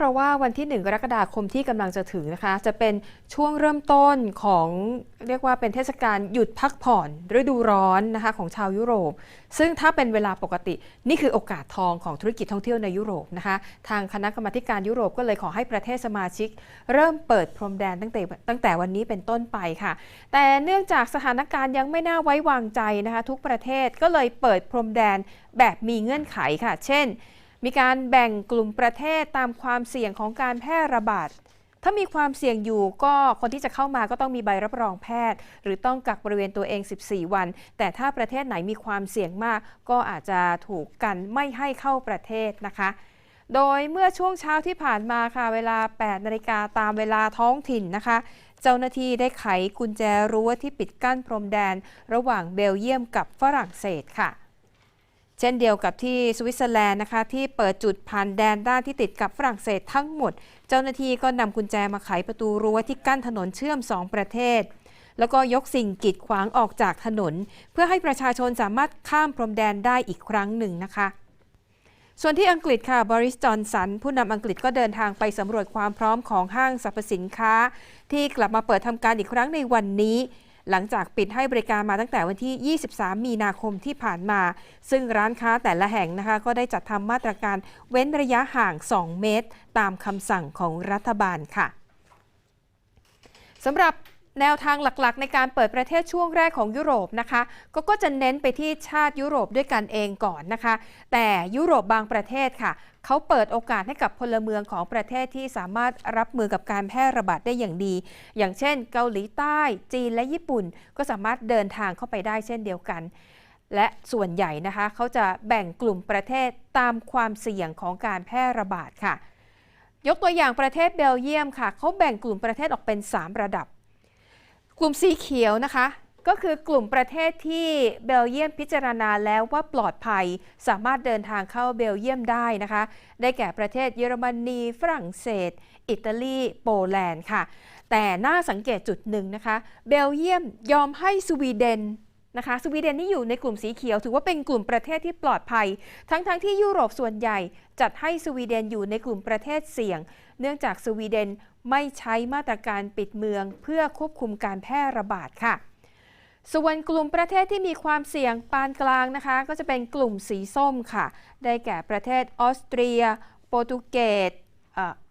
เพราะว่าวันที่ 1 กรกฎาคมที่กำลังจะถึงนะคะ จะเป็นช่วงเริ่มต้นของเรียกว่าเป็นเทศกาลหยุดพักผ่อนฤดูร้อนนะคะของชาวยุโรป ซึ่งถ้าเป็นเวลาปกติ นี่คือโอกาสทองของธุรกิจท่องเที่ยวในยุโรปนะคะ ทางคณะกรรมาการยุโรปก็เลยขอให้ประเทศสมาชิก เริ่มเปิดพรมแดนตั้งแต่ตั้งแต่วันนี้เป็นต้นไปค่ะ แต่เนื่องจากสถานการณ์ยังไม่น่าไว้วางใจนะคะ ทุกประเทศก็เลยเปิดพรมแดนแบบมีเงื่อนไขค่ะ เช่น มีการแบ่งกลุ่มประเทศตามความเสี่ยงของการแพร่ระบาด ถ้ามีความเสี่ยงอยู่ก็คนที่จะเข้ามาก็ต้องมีใบรับรองแพทย์ หรือต้องกักบริเวณตัวเอง 14 วัน แต่ถ้าประเทศไหนมีความเสี่ยงมาก ก็อาจจะถูกกันไม่ให้เข้าประเทศนะคะโดยเมื่อช่วงเช้าที่ผ่านมาค่ะ เวลา 8 นาฬิกาตามเวลาท้องถิ่นนะคะ เจ้าหน้าที่ได้ไขกุญแจรั้วที่ปิดกั้นพรมแดน ระหว่างเบลเยียมกับฝรั่งเศสค่ะ เช่นเดียวกับที่สวิตเซอร์แลนด์นะคะที่เปิดจุดผ่านแดนด้านที่ติดกับฝรั่งเศสทั้งหมด เจ้าหน้าที่ก็นำกุญแจมาไขประตูรั้วที่กั้นถนนเชื่อม 2 ประเทศ แล้วก็ยกสิ่งกีดขวางออกจากถนน เพื่อให้ประชาชนสามารถข้ามพรมแดนได้อีกครั้งหนึ่งนะคะส่วนที่อังกฤษค่ะบริสจอนสัน ผู้นำอังกฤษก็เดินทางไปสำรวจความพร้อมของห้างสรรพสินค้า ที่กลับมาเปิดทำการอีกครั้งในวันนี้ หลังจากปิดให้บริการมาตั้งแต่วันที่ 23 มีนาคมที่ผ่านมา ซึ่งร้านค้าแต่ละแห่งนะคะ ก็ได้จัดทำมาตรการเว้นระยะห่าง 2 เมตร ตามคำสั่งของรัฐบาลค่ะสำหรับ แนวทางหลักๆ ในการเปิดประเทศช่วงแรกของยุโรปนะคะก็ก็จะเน้นไปที่ชาติยุโรปด้วยกันเองก่อนนะคะ แต่ยุโรปบางประเทศค่ะเขาเปิดโอกาสให้กับพลเมืองของประเทศที่สามารถรับมือกับการแพร่ระบาดได้อย่างดี อย่างเช่น เกาหลีใต้ จีนและญี่ปุ่น ก็สามารถเดินทางเข้าไปได้เช่นเดียวกัน และส่วนใหญ่นะคะเขาจะแบ่งกลุ่มประเทศตามความเสี่ยงของการแพร่ระบาดค่ะ ยกตัวอย่างประเทศเบลเยียมค่ะเขาแบ่งกลุ่มประเทศออกเป็น 3 ระดับ กลุ่มสีเขียวนะคะ ก็คือกลุ่มประเทศที่เบลเยียมพิจารณาแล้วว่าปลอดภัย สามารถเดินทางเข้าเบลเยียมได้นะคะ ได้แก่ประเทศเยอรมนีฝรั่งเศส อิตาลีโปแลนด์ค่ะ แต่น่าสังเกตจุดหนึ่งนะคะ เบลเยียมยอมให้สวีเดน นะคะสวีเดนนี่อยู่ในกลุ่มสีเขียว ถือว่าเป็นกลุ่มประเทศที่ปลอดภัย ทั้งๆทที่ยุโรปส่วนใหญ่ จัดให้สวีเดนอยู่ในกลุ่มประเทศเสี่ยง เนื่องจากสวีเดนไม่ใช้มาตรการปิดเมือง เพื่อควบคุมการแพร่ระบาดค่ะ ส่วนกลุ่มประเทศที่มีความเสี่ยงปานกลางนะคะ ก็จะเป็นกลุ่มสีส้มค่ะ ได้แก่ประเทศออสเตรีย โปรตุเกส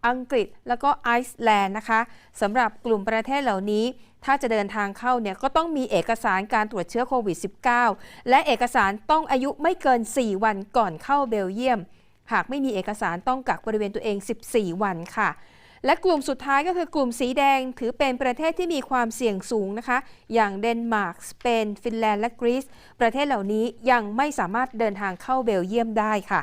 อังกฤษแล้วก็ไอซ์แลนด์นะคะสำหรับกลุ่มประเทศเหล่านี้ ถ้าจะเดินทางเข้าเนี่ยก็ต้องมีเอกสารการตรวจเชื้อโควิด -19 และเอกสารต้องอายุไม่เกิน 4 วันก่อนเข้าเบลเยียม หากไม่มีเอกสารต้องกักบริเวณตัวเอง 14 วันค่ะ และกลุ่มสุดท้ายก็คือกลุ่มสีแดงถือเป็นประเทศที่มีความเสี่ยงสูงนะคะ อย่างเดนมาร์กสเปน ฟินแลนด์และกรีซประเทศเหล่านี้ยังไม่สามารถเดินทางเข้าเบลเยียมได้ค่ะ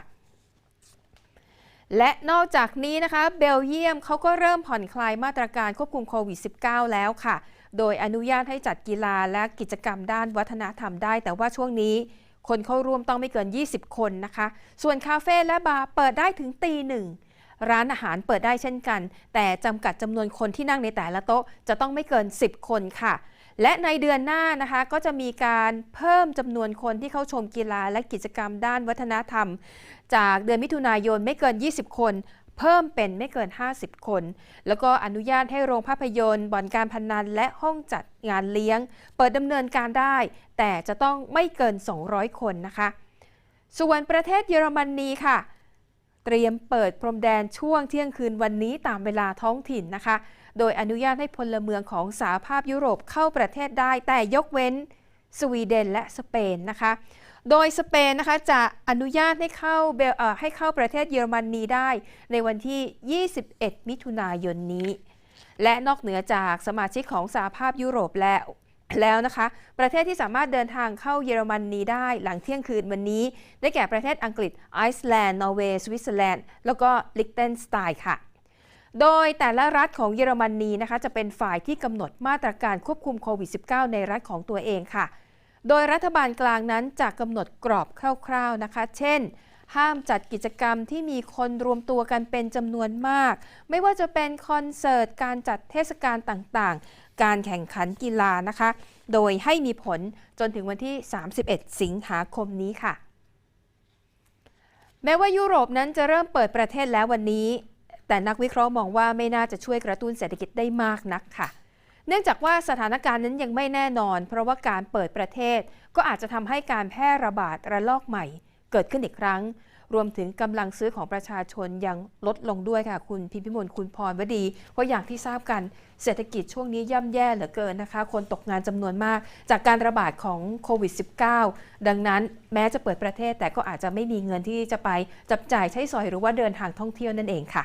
และนอกจากนี้นะคะเบลเยียมเขาก็เริ่มผ่อนคลายมาตรการควบคุมโควิด -19 แล้วค่ะ โดยอนุญาตให้จัดกีฬาและกิจกรรมด้านวัฒนธรรมได้ แต่ว่าช่วงนี้คนเข้าร่วมต้องไม่เกิน 20 คนนะคะ ส่วนคาเฟ่และบาร์เปิดได้ถึงตีหนึ่งร้านอาหารเปิดได้เช่นกัน แต่จำกัดจำนวนคนที่นั่งในแต่ละโต๊ะจะต้องไม่เกิน 10 คนค่ะ และในเดือนหน้านะคะก็จะมีการเพิ่มจำนวนคนที่เข้าชมกีฬาและกิจกรรมด้านวัฒนธรรม จากเดือนมิถุนายนไม่เกิน 20 คน เพิ่มเป็นไม่เกิน 50 คน แล้วก็อนุญาตให้โรงภาพยนตร์บ่อนการพนัน และห้องจัดงานเลี้ยง เปิดดำเนินการได้ แต่จะต้องไม่เกิน 200 คนนะคะ ส่วนประเทศเยอรมนีค่ะเตรียมเปิดพรมแดนช่วงเที่ยงคืนวันนี้ตามเวลาท้องถิ่นนะคะ โดยอนุญาตให้พลเมืองของสหภาพยุโรปเข้าประเทศได้ แต่ยกเว้นสวีเดนและสเปนนะคะ โดยสเปนนะคะจะอนุญาตให้เข้าเบลให้เข้าประเทศเยอรมนีได้ ในวันที่ 21 มิถุนายนนี้ และนอกเหนือจากสมาชิกของสหภาพยุโรปแล้วแล้วนะคะ ประเทศที่สามารถเดินทางเข้าเยอรมนีได้หลังเที่ยงคืนวันนี้ ได้แก่ประเทศอังกฤษไอซ์แลนด์นอร์เวย์สวิตเซอร์แลนด์แล้วก็ลิกเทนสไตน์ค่ะ โดยแต่ละรัฐของเยอรมนีนะคะจะเป็นฝ่ายที่กำหนดมาตรการควบคุมโควิด -19 ในรัฐของตัวเองค่ะ โดยรัฐบาลกลางนั้นจะกำหนดกรอบคร่าวๆนะคะ เช่น ห้ามจัดกิจกรรมที่มีคนรวมตัวกันเป็นจำนวนมาก ไม่ว่าจะเป็นคอนเสิร์ต การจัดเทศกาลต่างๆ การแข่งขันกีฬานะคะ โดยให้มีผลจนถึงวันที่ 31 สิงหาคมนี้ค่ะ แม้ว่ายุโรปนั้นจะเริ่มเปิดประเทศแล้ววันนี้ แต่นักวิเคราะห์มองว่าไม่น่าจะช่วยกระตุ้นเศรษฐกิจได้มากนักค่ะ เนื่องจากว่าสถานการณ์นั้นยังไม่แน่นอน เพราะว่าการเปิดประเทศ ก็อาจจะทำให้การแพร่ระบาดระลอกใหม่ เกิดขึ้นอีกครั้ง รวมถึงกำลังซื้อของประชาชนยังลดลงด้วยค่ะ คุณพิมพิมลคุณพรวดี เพราะอย่างที่ทราบกันเศรษฐกิจช่วงนี้ย่ำแย่เหลือเกินนะคะ คนตกงานจำนวนมาก จากการระบาดของโควิด -19 ดังนั้นแม้จะเปิดประเทศแต่ก็อาจจะไม่มีเงินที่จะไปจับจ่ายใช้สอยหรือว่าเดินทางท่องเที่ยวนั่นเองค่ะ